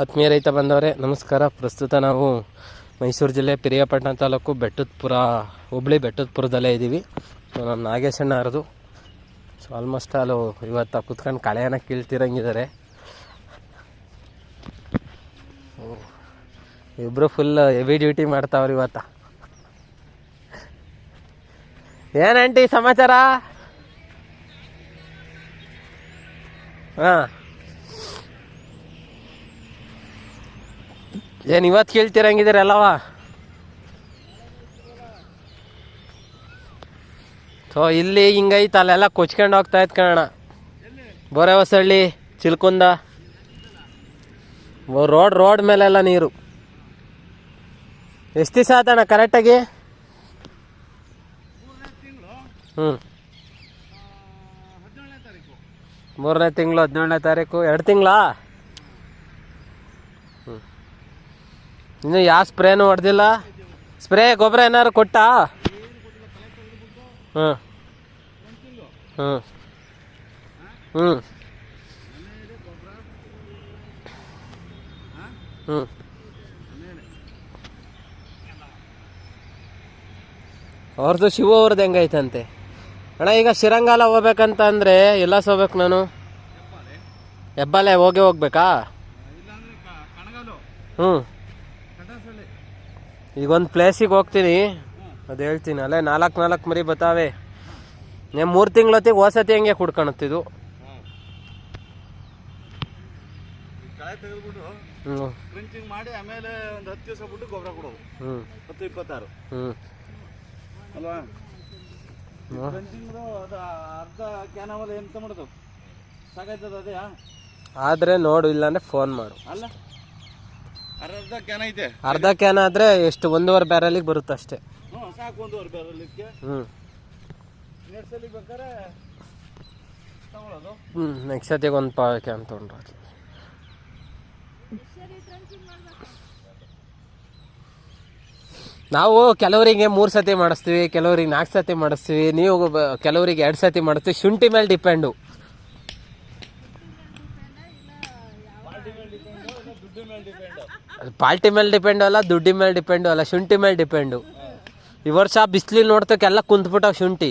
ಆತ್ಮೀಯ ರೈತ ಬಂದವರೇ, ನಮಸ್ಕಾರ. ಪ್ರಸ್ತುತ ನಾವು ಮೈಸೂರು ಜಿಲ್ಲೆ ಪಿರಿಯಾಪಟ್ಟಣ ತಾಲೂಕು ಬೆಟ್ಟದಪುರ, ಹುಬ್ಳಿ ಬೆಟ್ಟದಪುರದಲ್ಲೇ ಇದ್ದೀವಿ. ಸೊ ನಮ್ಮ ನಾಗೇಶಣ್ಣ ಅರದು ಸೊ ಆಲ್ಮೋಸ್ಟ್ ಅಲ್ಲೂ ಇವತ್ತು ಕುತ್ಕೊಂಡು ಕಳೆಯನ್ನು ಕೀಳ್ತಿರಂಗಿದ್ದಾರೆ. ಇಬ್ಬರು ಫುಲ್ ಹೆವಿ ಡ್ಯೂಟಿ ಮಾಡ್ತಾವ್ರಿ ಇವತ್ತ. ಏನಂಟಿ ಸಮಾಚಾರ? ಹಾಂ. ಏನು ಇವತ್ತು ಕೇಳ್ತಿರಂಗಿದ್ದೀರ ಅಲ್ಲವ ಸೊ ಇಲ್ಲಿ ಹಿಂಗೈತೆ, ಅಲ್ಲೆಲ್ಲ ಕೊಚ್ಕೊಂಡು ಹೋಗ್ತಾ ಇತ್ತು ಕಣ ಬೋರೆ ಹೊಸಳ್ಳಿ, ಚಿಲ್ಕುಂದ. ರೋಡ್ ರೋಡ್ ಮೇಲೆಲ್ಲ ನೀರು. ಎಷ್ಟು ದಿವಸ ಆತಣ್ಣ ಕರೆಕ್ಟಾಗಿ? ಹ್ಞೂ ಮೂರನೇ ತಿಂಗಳು, ಹದಿನೇಳನೇ ತಾರೀಕು. ಎರಡು ತಿಂಗಳಾ? ಇನ್ನು ಯಾವ ಸ್ಪ್ರೇನು ಹೊಡೆದಿಲ್ಲ. ಸ್ಪ್ರೇ ಗೊಬ್ಬರ ಏನಾದ್ರು ಕೊಟ್ಟಾ? ಹ್ಞೂ ಹ್ಞೂ ಹ್ಞೂ ಹ್ಞೂ ಅವ್ರದ್ದು ಶಿವ ಅವ್ರದ್ದು ಹೆಂಗೈತಂತೆ? ಅಣ್ಣ ಈಗ ಶಿರಂಗಾಲ ಹೋಗ್ಬೇಕಂತ ಅಂದರೆ ಎಲ್ಲ ಹೋಗ್ಬೇಕು ನಾನು? ಹೆಬ್ಬಾಲೆ ಹೋಗೇ ಹೋಗ್ಬೇಕಾ? ಹ್ಞೂ ಈಗ ಒಂದು ಪ್ಲೇಸಿಗೆ ಹೋಗ್ತೀನಿ. ಅದು ಹೇಳ್ತೀನಿ. ಅಲ್ಲೇ ನಾಲ್ಕು ನಾಲ್ಕು ಮರಿ ಬತ್ತಾವೆ ನೀವು ಮೂರು ತಿಂಗಳೊತ್ತಿಗೆ ಹೊಸತಿ ಹಂಗೆ ತೆಗೆದ್ಬಿಟ್ಟು ಹ್ಞೂ ಕ್ರಂಚಿಂಗ್ ಮಾಡಿ ಆಮೇಲೆ ಒಂದು ಹತ್ತು ದಿವಸ ಬಿಟ್ಟು ಗೊಬ್ಬರ ಕೊಡೋದು. ಹ್ಞೂ ಹತ್ತು ಇಪ್ಪತ್ತಾರು. ಹ್ಞೂ ಅಲ್ವಾ? ಕ್ರಂಚಿಂಗ್ ಅದು ಅರ್ಧ ಕ್ಯಾನವಲ್ ಎಂತ ಮಾಡೋದು? ಸಾಕಾಯ್ತದ ಅದೇ? ಆದರೆ ನೋಡು ಇಲ್ಲಾಂದ್ರೆ ಫೋನ್ ಮಾಡು. ಅಲ್ಲ. ಅರ್ಧ ಕ್ಯಾನ್ ಐತೆ. ಅರ್ಧ ಕ್ಯಾನ್ ಆದ್ರೆ ಎಷ್ಟು ಒಂದೂವರೆ ಬ್ಯಾರಲಿಗೆ ಬರುತ್ತೆ ಅಷ್ಟೇ. ಹ್ಞೂ ಸಾಕು ಒಂದೂವರೆ ಬೇರಲಿಕ್ಕೆ ಹ್ಞೂ ಬೇಕಾದ್ರೆ ತಗೊಳ್ಳೋದು ಹ್ಞೂ ನೆಕ್ಸ್ಟ್ ಸತಿಗೆ ಒಂದು ಪಾವ್ ಕ್ಯಾನ್ ತೊಗೊಂಡ್ರೆ ನಾವು ಕೆಲವರಿಗೆ ಮೂರು ಸತಿ ಮಾಡಿಸ್ತೀವಿ ಕೆಲವರಿಗೆ ನಾಲ್ಕು ಸತಿ ಮಾಡಿಸ್ತೀವಿ ನೀವು ಕೆಲವರಿಗೆ ಎರಡು ಸತಿ ಮಾಡಿಸ್ತೀವಿ ಶುಂಠಿ ಮೇಲೆ ಡಿಪೆಂಡು ದುಡ್ಡು ಮೇಲೆ ಡಿಪೆಂಡ್ ಅದು ಪಾಲ್ಟಿ ಮೇಲೆ ಡಿಪೆಂಡು ಅಲ್ಲ ದುಡ್ಡಿ ಮೇಲೆ ಡಿಪೆಂಡು ಅಲ್ಲ ಶುಂಠಿ ಮೇಲೆ ಡಿಪೆಂಡು. ಈ ವರ್ಷ ಬಿಸಿಲು ನೋಡ್ತಕ್ಕೆಲ್ಲ ಕುಂತ್ಬಿಟ್ಟಾವ ಶುಂಠಿ.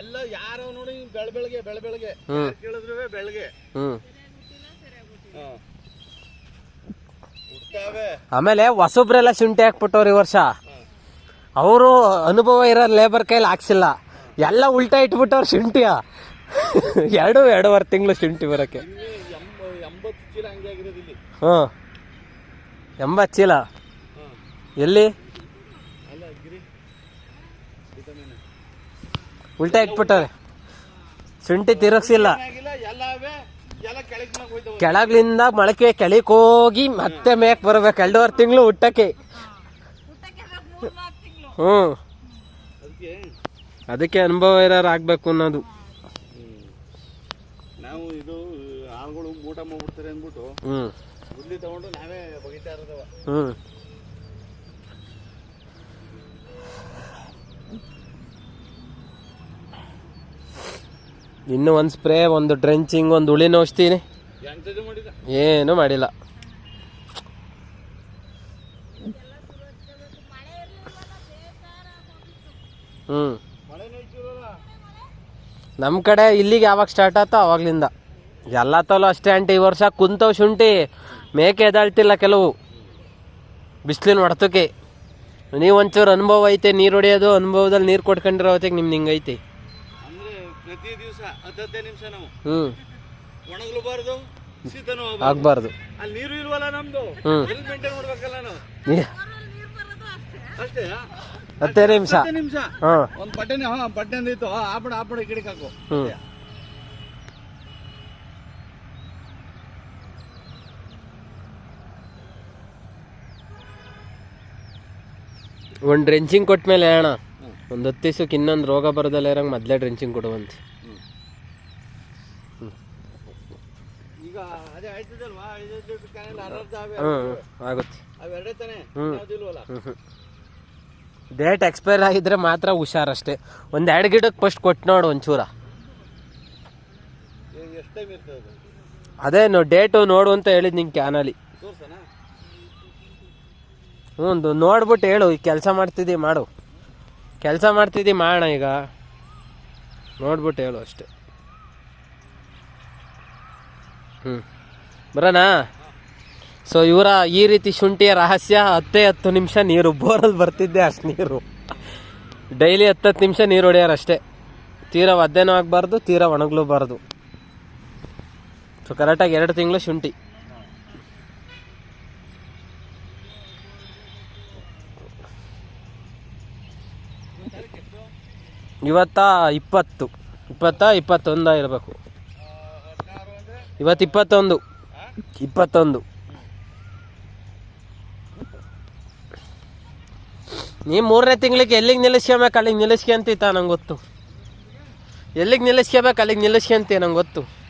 ಎಲ್ಲ ಯಾರು ನೋಡಿ ಬೆಳ ಬೆಳಗ್ಗೆ ಬೆಳ ಬೆಳಗ್ಗೆ ಹ್ಮ್. ಕೇಳಿದ್ರು ಬೆಳಗ್ಗೆ ಹ್ಞೂ ಆಮೇಲೆ ಹೊಸಬ್ರೆಲ್ಲ ಶುಂಠಿ ಹಾಕ್ಬಿಟ್ಟವ್ರು ಈ ವರ್ಷ. ಅವರು ಅನುಭವ ಇರೋ ಲೇಬರ್ ಕೈಲಿ ಹಾಕ್ಸಿಲ್ಲ. ಎಲ್ಲ ಉಲ್ಟಾ ಇಟ್ಬಿಟ್ಟವ್ರು ಶುಂಠಿಯ. ಎರಡು ಎರಡೂವರೆ ತಿಂಗಳು ಶುಂಠಿ ಬರೋಕ್ಕೆ ಎಂಬ ಎಂಬತ್ತು ಚೀಲ ಹಂಗೆ ಆಗಿರೋದು ಇಲ್ಲಿ ಹ್ಞೂ. ಎಂಬತ್ತು ಚೀಲ. ಎಲ್ಲಿ? ಉಲ್ಟಾ ಇಟ್ಬಿಟ್ಟಾರೆ ಶುಂಠಿ ತಿರುಗಿಸಿಲ್ಲ. ಕೆಳಗ್ಲಿಂದ ಮೊಳಕೆ ಕೆಳಕ್ಕೆ ಹೋಗಿ ಮತ್ತೆ ಮೇಕ್ ಬರ್ಬೇಕು. ಎರಡೂವರೆ ತಿಂಗಳು ಹುಟ್ಟಕ್ಕೆ ಹ್ಞೂ. ಅದಕ್ಕೆ? ಅದಕ್ಕೆ ಅನುಭವ ಇರೋರು ಆಗ್ಬೇಕು ಅನ್ನೋದು ನಾವು ಇದು ಆಳುಗಳು ಊಟ ಮಾಡ್ಬಿಡ್ತಾರೆ ಅಂದ್ಬಿಟ್ಟು ಹ್ಞೂ. ಹ್ಞೂ ಇನ್ನು ಒಂದು ಸ್ಪ್ರೇ ಒಂದು ಡ್ರೆಂಚಿಂಗ್ ಒಂದು ಉಳಿ ಔಷಧಿನಿ. ಏನು ಮಾಡಿಲ್ಲ. ಹ್ಞೂ ನಮ್ಮ ಕಡೆ ಇಲ್ಲಿಗೆ ಯಾವಾಗ ಸ್ಟಾರ್ಟ್ ಆಯ್ತೋ ಅವಾಗ್ಲಿಂದ. ಎಲ್ಲ ತೋಲು ಅಷ್ಟೇ ಆಂಟಿ ಈ ವರ್ಷ ಕುಂತವು ಶುಂಠಿ ಮೇಕೆ ಎದಾಳ್ತಿಲ್ಲ ಕೆಲವು. ಬಿಸಿಲಿನ ಹೊಡ್ತಕ್ಕೆ ನೀವು ಒಂಚೂರು ಅನುಭವ ಐತೆ ನೀರು ಹೊಡೆಯೋದು ಅನುಭವದಲ್ಲಿ ನೀರು ಕೊಟ್ಕೊಂಡಿರೋ ಹೊತ್ತಿಗೆ ನಿಮ್ದು ಹಿಂಗೈತಿ ಪ್ರತಿ ದಿವಸ ನಿಮಿಷ ನಾವು. ಹ್ಞೂ ಆಗಬಾರ್ದು ಶೀತನೂ ಹೋಗ್ಬಾರ್ದು. ಆಗ್ಬಾರ್ದು. ಅಲ್ಲಿ ನೀರು ಇಲ್ವಲ್ಲ ನಮ್ದು? ಹ್ಮ್. ಎಲ್ಲಿ ಮೇಂಟೈನ್ ಮಾಡ್ಬೇಕಲ್ಲ ನಾವು? ಅಷ್ಟೇ? ಹತ್ತೇ ನಿಮಿಷ. ನಿಮಿಷ? ಹಾಂ ಒಂದ್ ಬಟ್ಟೆನೆ ಹಾ ಬಟ್ಟೆ ಕಡೆಗೆ ಹಾಕು. ಒಂದು ಡ್ರೆಂಚಿಂಗ್ ಕೊಟ್ಮೇಲೆ ಅಣ್ಣ. ಒಂದು ಹತ್ತು ದಿವ್ಸಕ್ಕೆ ಇನ್ನೊಂದು ರೋಗ ಬರೋದಲ್ಲ ಇರಂಗೆ ಮೊದಲೇ ಡ್ರೆಂಚಿಂಗ್ ಕೊಡುವಂತೆ. ಆಗುತ್ತೆ. ಡೇಟ್ ಎಕ್ಸ್ಪೈರ್ ಆಗಿದ್ರೆ ಮಾತ್ರ ಹುಷಾರಷ್ಟೇ. ಒಂದು ಎರಡು ಗಿಡಕ್ಕೆ ಫಸ್ಟ್ ಕೊಟ್ಟು ನೋಡು ಒಂಚೂರ. ಅದು? ಡೇಟು ನೋಡು ಅಂತ ಹೇಳಿದ್ ನಿಂಗೆ ಕ್ಯಾನಲ್ಲಿ ಹ್ಞೂ ನೋಡ್ಬಿಟ್ಟು ಹೇಳು ಈಗ ಕೆಲಸ ಮಾಡ್ತಿದ್ದಿ ಮಾಡು. ಕೆಲಸ ಮಾಡ್ತಿದ್ದಿ ಮಾಡೋಣ ಈಗ. ನೋಡ್ಬಿಟ್ಟು ಹೇಳು ಅಷ್ಟೆ. ಹ್ಞೂ ಬರೋಣ? ಸೊ ಇವರ ಈ ರೀತಿ ಶುಂಠಿಯ ರಹಸ್ಯ ಹತ್ತೇ ಹತ್ತು ನಿಮಿಷ ನೀರು ಬೋರಲ್ಲಿ ಬರ್ತಿದ್ದೆ ಅಷ್ಟು ನೀರು. ಡೈಲಿ ಹತ್ತತ್ತು ನಿಮಿಷ ನೀರು ಹೊಡೆಯೋರು ಅಷ್ಟೇ. ತೀರಾ ಒದ್ದೇನೂ ಆಗಬಾರ್ದು, ತೀರಾ ಒಣಗ್ಲೂಬಾರ್ದು ಸೊ ಕರೆಕ್ಟಾಗಿ ಎರಡು ತಿಂಗಳು ಶುಂಠಿ. ಇವತ್ತ ಇಪ್ಪತ್ತು. ಇಪ್ಪತ್ತ, ಇಪ್ಪತ್ತೊಂದ ಇರಬೇಕು. ಇವತ್ತು ಇಪ್ಪತ್ತೊಂದು. ಇಪ್ಪತ್ತೊಂದು. ನೀ ಮೂರನೇ ತಿಂಗಳಿಗೆ ಎಲ್ಲಿಗೆ ನಿಲ್ಲಿಸ್ಕೊಬೇಕು, ಅಲ್ಲಿಗೆ ನಿಲ್ಲಿಸ್ಕೊಂತೀತ ನಂಗೆ ಗೊತ್ತು. ಎಲ್ಲಿಗೆ ನಿಲ್ಲಿಸ್ಕೋಬೇಕು, ಅಲ್ಲಿಗೆ ನಿಲ್ಲಿಸ್ಕೊಂತೀಯ ನಂಗೆ ಗೊತ್ತು.